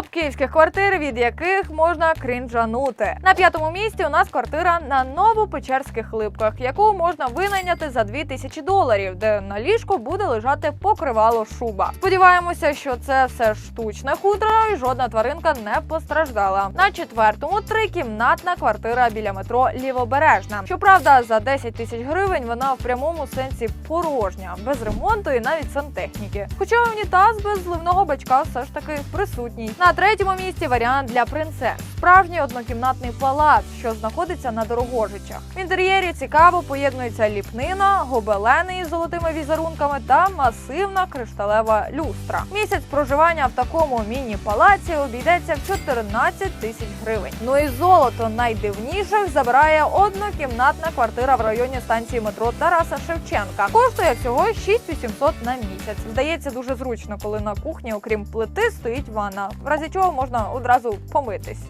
Топ київських квартир, від яких можна крінжанути. На п'ятому місці у нас квартира на новопечерських липках, яку можна винайняти за 2000 доларів, де на ліжку буде лежати покривало шуба. Сподіваємося, що це все штучне хутро і жодна тваринка не постраждала. На четвертому трикімнатна квартира біля метро Лівобережна. Щоправда, за 10 тисяч гривень вона в прямому сенсі порожня, без ремонту і навіть сантехніки. Хоча унітаз без зливного бачка все ж таки присутній. На третьому місці варіант для принцес. Справжній однокімнатний палац, що знаходиться на дорогожичах. В інтер'єрі цікаво поєднується ліпнина, гобелени із золотими візерунками та масивна кришталева люстра. Місяць проживання в такому міні-палаці обійдеться в 14 тисяч гривень. Ну і золото найдивніших забирає однокімнатна квартира в районі станції метро Тараса Шевченка. Коштує всього 6800 на місяць. Здається, дуже зручно, коли на кухні, окрім плити, стоїть ванна, в разі чого можна одразу помитись.